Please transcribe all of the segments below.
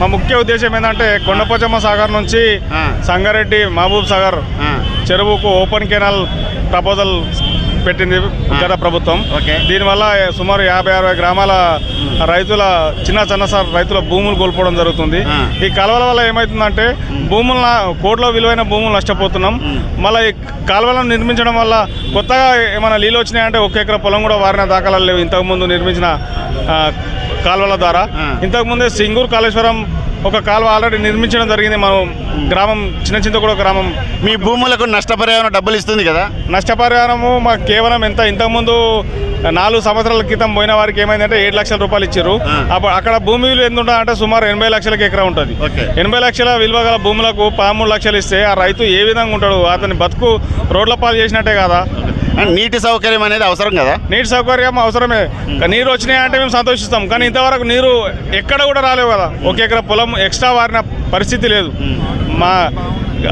మా ముఖ్య ఉద్దేశం ఏంటంటే కొండపోచమ్మ సాగర్ నుంచి. సంగారెడ్డి మహబూబ్ సాగర్ చెరువుకు ఓపెన్ కెనాల్ ప్రపోజల్ పెట్టింది గత ప్రభుత్వం. దీనివల్ల సుమారు యాభై అరవై గ్రామాల రైతుల చిన్న చిన్న సార్ రైతుల భూములు కోల్పోవడం జరుగుతుంది. ఈ కాలువల వల్ల ఏమవుతుందంటే భూముల కోట్ల విలువైన భూములు నష్టపోతున్నాం. మళ్ళీ ఈ కాలువలను నిర్మించడం వల్ల కొత్తగా ఏమైనా నీళ్ళు వచ్చినాయంటే ఒక ఎకరా పొలం కూడా వారిన దాఖలాలు లేవు. ఇంతకుముందు నిర్మించిన కాలువల ద్వారా. ఇంతకుముందే సింగూరు కాళేశ్వరం ఒక కాలువ ఆల్రెడీ నిర్మించడం జరిగింది. మనం గ్రామం చిన్న చింతకూడ గ్రామం. మీ భూములకు నష్టపరిహారం డబ్బులు ఇస్తుంది కదా? నష్టపరిహారము మాకు కేవలం ఎంత? ఇంతకుముందు నాలుగు సంవత్సరాల క్రితం పోయిన వారికి ఏమైందంటే ఏడు లక్షల రూపాయలు ఇచ్చారు. అప్పుడు అక్కడ భూమి ఎంత ఉంటుంది అంటే సుమారు ఎనభై లక్షలకి ఎకరా ఉంటుంది. ఎనభై లక్షల విలువ గల భూములకు పదమూడు లక్షలు ఇస్తే ఆ రైతు ఏ విధంగా ఉంటాడు? అతని బతుకు రోడ్ల పాలు చేసినట్టే కదా. నీటి సౌకర్యం అనేది అవసరం కదా? నీటి సౌకర్యం అవసరమే. నీరు వచ్చినాయి అంటే మేము సంతోషిస్తాం. కానీ ఇంతవరకు నీరు ఎక్కడ కూడా రాలేవు కదా. ఒక ఎకరా పొలం ఎక్స్ట్రా వారిన పరిస్థితి లేదు. మా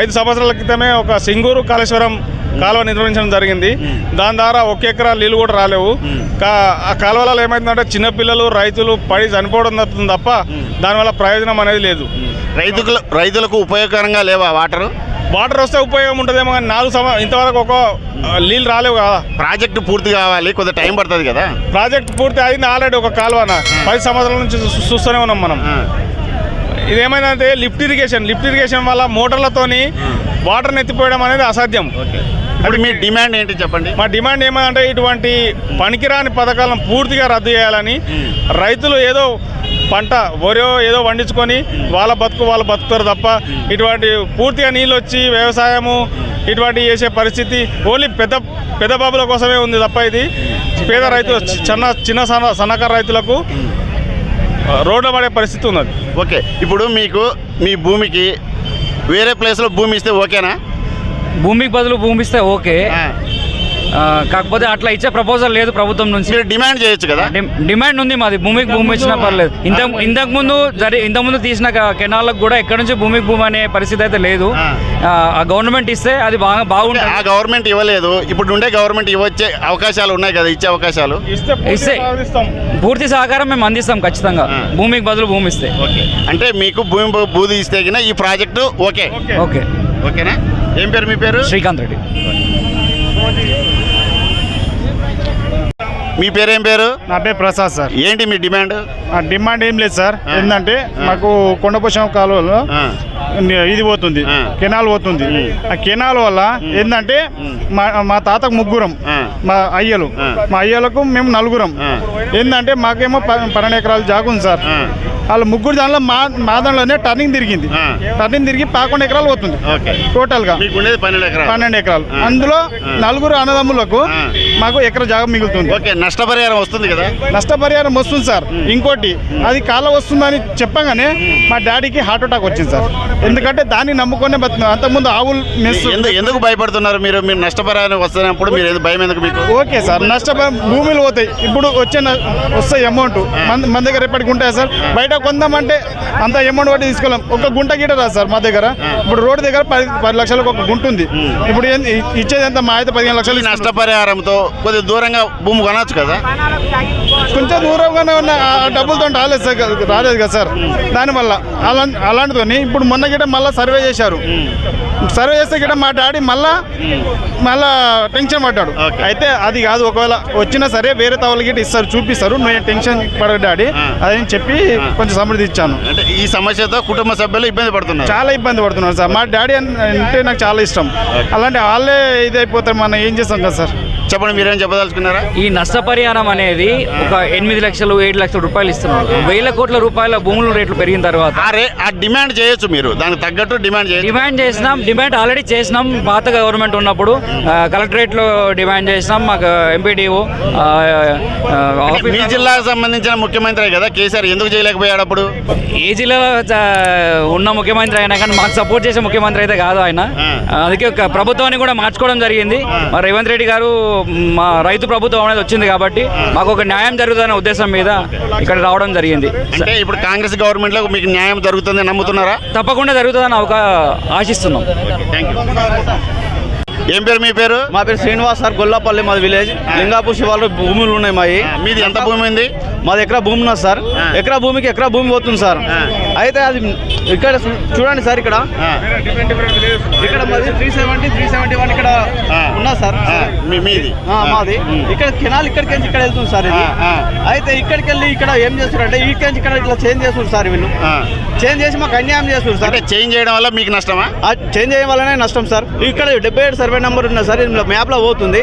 ఐదు సంవత్సరాల క్రితమే ఒక సింగూరు కాళేశ్వరం కాలువ నిర్వహించడం జరిగింది. దాని ద్వారా ఒక ఎకరా నీళ్ళు కూడా రాలేవు. కా ఆ కాలువలలో ఏమైందంటే చిన్నపిల్లలు రైతులు పడి చనిపోవడం జరుగుతుంది తప్ప దానివల్ల ప్రయోజనం అనేది లేదు. రైతులకు రైతులకు ఉపయోగకరంగా లేవా వాటరు? వాటర్ వస్తే ఉపయోగం ఉంటుందేమో కానీ నాలుగు సంవ ఇంతవరకు ఒక నీళ్ళు రాలేవు కదా. ప్రాజెక్టు పూర్తి కావాలి కొంత టైం పడుతుంది కదా. ప్రాజెక్ట్ పూర్తి అయింది ఆల్రెడీ ఒక కాలువన. పది సంవత్సరాల నుంచి చూస్తూనే ఉన్నాం మనం. ఇదేమైందంటే లిఫ్ట్ ఇరిగేషన్ లిఫ్ట్ ఇరిగేషన్ వల్ల మోటార్లతోని వాటర్ని ఎత్తిపోయడం అనేది అసాధ్యం. ఓకే. ఇప్పుడు మీ డిమాండ్ ఏంటి చెప్పండి? మా డిమాండ్ ఏమంటే ఇటువంటి పనికిరాని పథకాలను పూర్తిగా రద్దు చేయాలని రైతులు ఏదో పంట వరో ఏదో పండించుకొని వాళ్ళ బతుకు వాళ్ళు బతుకుతారు తప్ప ఇటువంటి పూర్తిగా నీళ్ళు వచ్చి వ్యవసాయము ఇటువంటి చేసే పరిస్థితి ఓన్లీ పెద్ద పెద్ద బాబుల కోసమే ఉంది తప్ప ఇది. పేద రైతులు చిన్న చిన్న సన్న సన్నకారు రైతులకు రోడ్ల పడే పరిస్థితి ఉన్నది. ఓకే. ఇప్పుడు మీకు మీ భూమికి వేరే ప్లేస్లో భూమి ఇస్తే ఓకేనా? భూమికి బదులు భూమి ఇస్తే ఓకే. కాకపోతే అట్లా ఇచ్చే ప్రపోజల్ లేదు ప్రభుత్వం నుంచి. మీరు డిమాండ్ చేయొచ్చు కదా? డిమాండ్ ఉంది మాది. భూమికి భూమి ఇచ్చినా పర్లేదు. ఇంత ఇంతకు ముందు జరి ఇంతకు ముందు తీసిన క- కెనాలకు కూడా ఎక్కడి నుంచి భూమికి భూమి అనే పరిస్థితి అయితే లేదు. ఆ. ఆ, ఆ గవర్నమెంట్ ఇస్తే అది బాగా ఆ బాగుంటుంది గవర్నమెంట్ ఇవ్వలేదు. ఇప్పుడు ఉండే గవర్నమెంట్ ఇవ్వచ్చే అవకాశాలు ఉన్నాయి కదా ఇచ్చే అవకాశాలు? ఇస్తే. పూర్తి సహకారం మేము అందిస్తాం ఖచ్చితంగా. ఆ. భూమికి బదులు భూమి ఇస్తే. ఓకే. అంటే మీకు భూమి భూ- బూది ఇస్తే ఈ ప్రాజెక్టు ఓకే. ఓకే. ఓకే. ఓకేనా? ఏం పేరు మీ పేరు? శ్రీకాంత్ రెడ్డి. మీ పేరు పేరు నా పేరు ప్రసాద్ సార్ ఏంటి మీ డిమాండ్ ఆ డిమాండ్ ఏం లేదు సార్. ఏంటంటే. మాకు కొండపోషం కాలువలో ఇది పోతుంది. కెనాల్ పోతుంది ఆ కెనాల్ వల్ల ఏంటంటే మా మా తాతకు ముగ్గురం. మా అయ్యలు. మా అయ్యలకు మేము నలుగురం. ఏంటంటే మాకేమో పన్నెండు ఎకరాలు జాగు ఉంది సార్. వాళ్ళ ముగ్గురు దానిలో మా మా దానిలోనే టర్నింగ్ తిరిగింది. టర్నింగ్ తిరిగి పదకొండు ఎకరాలు పోతుంది టోటల్గా పన్నెండు ఎకరాలు. అందులో. నలుగురు అన్నదమ్ములకు. మాకు ఎకర జాగం మిగులుతుంది ఓకే నష్టపరిహారం వస్తుంది కదా? నష్టపరిహారం వస్తుంది సార్. ఇంకోటి అది కాల వస్తుందని చెప్పగానే మా డాడీకి హార్ట్ అటాక్ వచ్చింది సార్. ఎందుకంటే దాన్ని నమ్ముకొనే బతున్నాం అంతకుముందు ఆవులు మెస్ ఎందుకు భయపడుతున్నారు మీరు? మీరు నష్టపరిహారం వస్తున్నప్పుడు మీరు ఎందుకు భయం ఎందుకు మీకు? ఓకే సార్ నష్టపరిహారం భూములు పోతాయి. ఇప్పుడు వచ్చే వస్తాయి అమౌంట్. మన మన దగ్గర ఎప్పటికి ఉంటాయి సార్? బయట కొందామంటే అంత అమౌంట్ బట్టి తీసుకోలేం ఒక గుంట గీట రాదు సార్ మా దగ్గర. ఇప్పుడు రోడ్డు దగ్గర పది పది లక్షలకు ఒక గుంట ఉంది ఇప్పుడు ఏంది ఇచ్చేది ఎంత? మా అయితే పదిహేను లక్షలు నష్టపరిహారంతో కొద్దిగా దూరంగా భూమి కొనవచ్చు కదా? కొంచెం దూరంగానే ఉన్న డబ్బులతో రాలేదు సార్ రాలేదు కదా సార్? దానివల్ల అలా అలాంటితోని ఇప్పుడు మొన్న గిట మళ్ళీ సర్వే చేశారు. సర్వే చేస్తే గిట మా డాడీ మళ్ళా మళ్ళా టెన్షన్ పడ్డాడు. అయితే అది కాదు ఒకవేళ వచ్చినా సరే వేరే తవల గిట ఇస్తారు చూపిస్తారు. నేను టెన్షన్ పడ డాడీ. ఆ. అదని చెప్పి కొంచెం సమృద్ధి ఇచ్చాను. అంటే ఈ సమస్యతో కుటుంబ సభ్యులు ఇబ్బంది పడుతున్నారు. చాలా ఇబ్బంది పడుతున్నారు సార్. మా డాడీ అన్- అంటే నాకు చాలా ఇష్టం. అలాంటి వాళ్ళే ఇది అయిపోతారు మనం ఏం చేస్తాం కదా సార్? చెప్పండి మీరేం చెప్పదలుచుకున్నారా? ఈ నష్టపరిహారం అనేది ఒక ఎనిమిది లక్షలు ఏడు లక్షల రూపాయలు ఇస్తున్నారు. వేల కోట్ల రూపాయల భూముల రేట్లు పెరిగిన తర్వాత ఆ రే ఆ డిమాండ్ చేయొచ్చు మీరు. దానికి తగ్గట్టు డిమాండ్ చేయొచ్చు. డిమాండ్ చేసినాం డిమాండ్ ఆల్రెడీ చేసినాం. పాత గవర్నమెంట్ ఉన్నప్పుడు కలెక్టరేట్లో డిమాండ్ చేసినాం మాకు ఎంపీడీఓ మీ జిల్లాకు సంబంధించిన ముఖ్యమంత్రి కదా కేసీఆర్ ఎందుకు చేయలేకపోయాడు అప్పుడు? ఏ జిల్లాలో చ- ఉన్న ముఖ్యమంత్రి అయినా కానీ మాకు సపోర్ట్ చేసే ముఖ్యమంత్రి అయితే కాదు ఆయన. అందుకే ఒక ప్రభుత్వాన్ని కూడా మార్చుకోవడం జరిగింది. రేవంత్ రెడ్డి గారు మా రైతు ప్రభుత్వం అనేది వచ్చింది కాబట్టి మాకు ఒక న్యాయం జరుగుతుందనే ఉద్దేశం మీద ఇక్కడ రావడం జరిగింది. అంటే ఇప్పుడు కాంగ్రెస్ గవర్నమెంట్లో మీకు న్యాయం జరుగుతుంది నమ్ముతున్నారా? తప్పకుండా జరుగుతుందని ఒక ఆశిస్తున్నాం. ఏం పేరు మీ పేరు? మా పేరు శ్రీనివాస్ సార్ గొల్లపల్లి మాది విలేజ్ లింగాపూర్ శివారు భూములు ఉన్నాయి మావి మీది ఎంత భూమి ఉంది? మాది ఎకరా భూమి ఉన్నది సార్. ఎకరా భూమికి ఎకరా భూమి పోతుంది సార్. అయితే అది ఇక్కడ చూడండి సార్ ఇక్కడ. ఇక్కడ మాది three seventy three seventy one ఇక్కడ. ఉన్నది సార్. మీది. మాది. ఇక్కడ కెనాల్ ఇక్కడికి నుంచి ఇక్కడ వెళ్తుంది సార్ ఇది. అయితే ఇక్కడికి వెళ్ళి ఇక్కడ ఏం చేస్తారు అంటే ఇక్కడి నుంచి ఇక్కడ ఇట్లా చేంజ్ చేస్తారు సార్ వీళ్ళు. చేంజ్ చేసి మాకు అన్యాయం చేస్తారు సార్. చేంజ్ చేయడం వల్ల మీకు నష్టమా? చేంజ్ చేయడం వల్లనే నష్టం సార్. ఇక్కడ డెబ్బై ఏడు సర్వే నెంబర్ ఉన్నది సార్ ఇందులో మ్యాప్లో పోతుంది.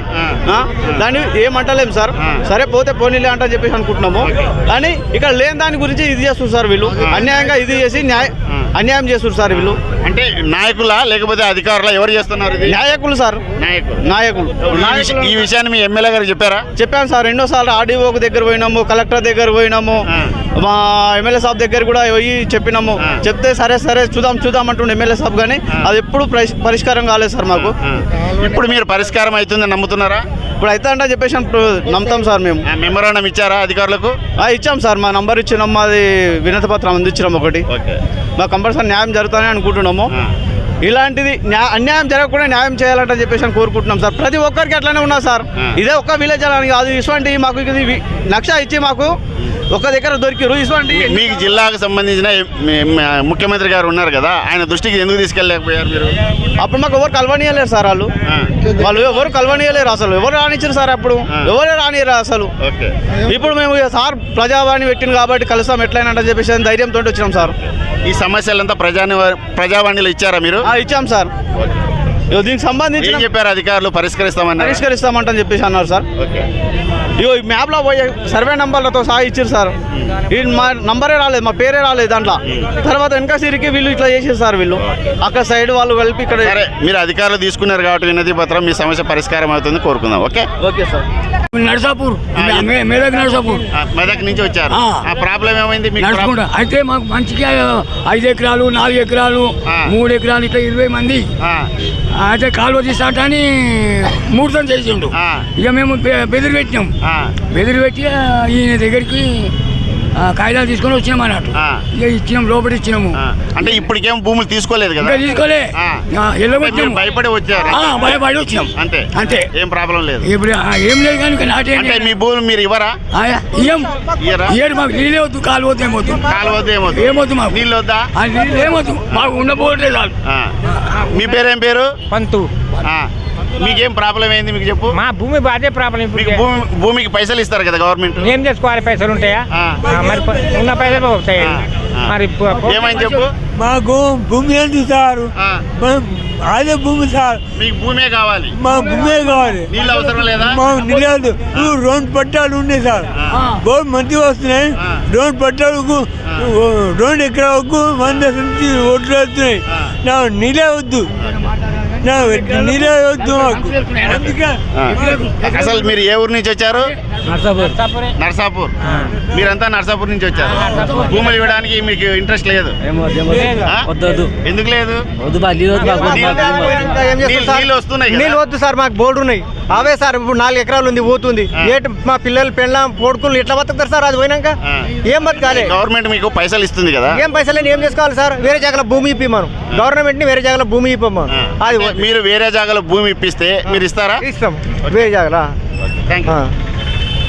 దాన్ని ఏమంటలేం సార్. సరే పోతే పోనీలే అంట చెప్పేసి అనుకుంటున్నాము. కానీ ఇక్కడ లేని దాని గురించి ఇది చేస్తారు సార్ వీళ్ళు అన్యాయంగా ఇది చేసి న్యాయ. అన్యాయం చేస్తారు సార్ వీళ్ళు అంటే నాయకులా లేకపోతే అధికారులా ఎవరు చేస్తున్నారు ఇది? నాయకులు సార్. నాయకులు. నాయకులు. ఈ విష- ఈ విషయాన్ని మీ ఎమ్మెల్యే గారు చెప్పారా? చెప్పాను సార్. ఎన్నోసార్లు ఆర్డీఓకి దగ్గర పోయినాము కలెక్టర్ దగ్గర పోయినాము. మా ఎమ్మెల్యే సాబ్ దగ్గర కూడా పోయి చెప్పినాము. చెప్తే సరే సరే చూద్దాం చూద్దాం అంటుండే ఎమ్మెల్యే సాబ్ కానీ. అది ఎప్పుడు పరిష్- పరిష్కారం కాలేదు సార్ మాకు. ఇప్పుడు మీరు పరిష్కారం అవుతుందని నమ్ముతున్నారా? ఇప్పుడు అయితే అంటే చెప్పేసి నమ్ముతాం సార్ మేము. మెమోరాండం ఇచ్చారా అధికారులకు? ఆ, ఇచ్చాం సార్. మా నంబర్ ఇచ్చినాం. మాది వినతి పత్రం అందించినాం ఒకటి. మాకు కంపల్సరీ న్యాయం జరుగుతుందని అనుకుంటున్నాము ఆ. ఇలాంటిది న్యా- అన్యాయం జరగకుండా న్యాయం చేయాలంటే చెప్పేసి అని కోరుకుంటున్నాం సార్. ప్రతి ఒక్కరికి అట్లానే ఉన్నా సార్. ఇదే ఒక్క విలేజ్ అని కాదు ఇటువంటి మాకు ఇది ఇచ్చి మాకు ఒక దగ్గర దొరికిరు ఇటువంటి మీకు జిల్లాకు సంబంధించిన ముఖ్యమంత్రి గారు ఉన్నారు కదా ఆయన దృష్టికి ఎందుకు తీసుకెళ్ళలేకపోయారు మీరు? అప్పుడు మాకు ఎవరు కలవనీయలేరు సార్ వాళ్ళు. వాళ్ళు ఎవరు కలవనీయలేరు అసలు. ఎవరు రానిచ్చారు సార్ అప్పుడు. ఎవరే రానియరు అసలు? ఇప్పుడు మేము సార్ ప్రజావాణి పెట్టింది కాబట్టి కలుస్తాం ఎట్లయినా అంటే చెప్పేసి ధైర్యంతో వచ్చినాం సార్. ఈ సమస్యలంతా ప్రజాని ప్రజావాణిలో ఇచ్చారా మీరు? ఇచ్చాం సార్. దీనికి సంబంధించి చెప్పారు అధికారులు? పరిష్కరిస్తామన్నారు. పరిష్కరిస్తామంటని చెప్పేసి అన్నారు సార్. ఓకే. ఇగో ఈ మ్యాప్లో పోయే సర్వే నంబర్లతో సహా ఇచ్చారు సార్. ఈ మా నంబరే రాలేదు మా పేరే రాలేదు దాంట్లో. తర్వాత వెనక సిరికి వీళ్ళు ఇట్లా చేసారు సార్ వీళ్ళు. అక్కడ సైడ్ వాళ్ళు కలిపి ఇక్కడ సరే మీరు అధికారులు తీసుకున్నారు కాబట్టి వినతి పత్రం మీ సమస్య పరిష్కారం అవుతుంది కోరుకుందాం ఓకే? Okay sir. నర్సాపూర్ మే- మేదక్ నర్సాపూర్. ఆ, మెదక్ నుంచి వచ్చారు. ఆ. ఆ ప్రాబ్లం ఏమైంది? మీకు నడుచుకుంటా. అయితే మాకు మంచిగా ఐదు ఎకరాలు నాలుగు ఎకరాలు ఆ. మూడు ఎకరాలు ఇట్లా ఇరవై మంది. ఆ, అయితే కాలువ తీసాట అని ముహూర్తం చేసిండు. ఆ. ఇక మేము బె- బెదిరి పెట్టినాం. ఆ, బెదిరి పెట్టి ఈయన దగ్గరికి ఆ, కాగితాలు తీసుకొని వచ్చినాం అన్నట్టు. ఆ. ఇక ఇచ్చినాం లోపల ఇచ్చినాము. అంటే ఇప్పటికేం భూములు తీసుకోలేదు కదా? తీసుకోలే. భయపడి వచ్చారు? ఆ, భయపడి వచ్చినాం. అంతే. అంతే. ఏం ప్రాబ్లం లేదు. ఇప్పుడు ఏం లేదు కానీ నాటేం అంటే. మీ భూమి మీరు ఇవ్వరా? ఆ, ఇయ్యం. ఇయ్యరా? ఇయ్యరు మాకు నీళ్ళే వద్దు కాలు వద్దు ఏమొద్దు. కాలు వద్దు ఏమొద్దు. ఏమొద్దు మాకు. నీళ్ళు వద్దా? ఆ నీళ్ళు ఏమొద్దు. మాకు ఆ. మీ పేరేం పేరు? పంతు. ఆ. మీకేం ప్రాబ్లం ఏంది మీకు చెప్పు? మా భూమి బాధే ప్రాబ్లం ఇప్పుడు. మీకు భూమి భూమికి పైసలు ఇస్తారు కదా గవర్నమెంట్? ఏం చేసుకోవాలి పైసలు ఉంటాయా? ఆ. ఆ, మరి ప- ఉన్న పైసలు పోతాయి ఆ, ఆ. మరి పో- పో- ఏమని చెప్పు? మాకు భూమి ఏంటి సార్? ఆ. అదే భూమి సార్. మీకు భూమే కావాలి. మా భూమే కావాలి. నీళ్ళు అవసరం లేదా? మాకు నిలదు రెండు పట్టాలు ఉన్నాయి సార్. బోర్డు మంచిగా వస్తున్నాయి. ఆ. రెండు పట్టాలకు రెండు ఎకరాలకు వంద నుంచి ఓట్లు వస్తున్నాయి. ఆ. నా నీళ్ళే వద్దు. వద్దు అందుకే. అసలు మీరు ఏ ఊరు నుంచి వచ్చారు? నర్సాపురే. నర్సాపూర్. మీరంతా నర్సాపూర్ నుంచి వచ్చారు. భూములు ఇవ్వడానికి మీకు ఇంట్రెస్ట్ లేదు? ఎందుకు లేదు? నీళ్ళు- వద్దు సార్? మాకు బోర్డు ఉన్నాయి. అవే సార్ ఇప్పుడు నాలుగు ఎకరాలు ఉంది పోతుంది. ఏటి మా పిల్లలు పెళ్ళాం పోడుకులు ఎట్లా బతుకుతారు సార్ అది పోయినాక. ఏం బతకాలి? గవర్నమెంట్ మీకు పైసలు ఇస్తుంది కదా. ఏం పైసలు ఏం చేసుకోవాలి సార్? వేరే జాగాలో భూమి ఇప్పి మనం గవర్నమెంట్ని వేరే జాగాలో భూమి ఇప్పమను ఆ. అది మీరు వేరే జాగాలో భూమి ఇప్పిస్తే మీరు ఇస్తారా? ఇస్తాం. వేరే జాగాలో. Thank you.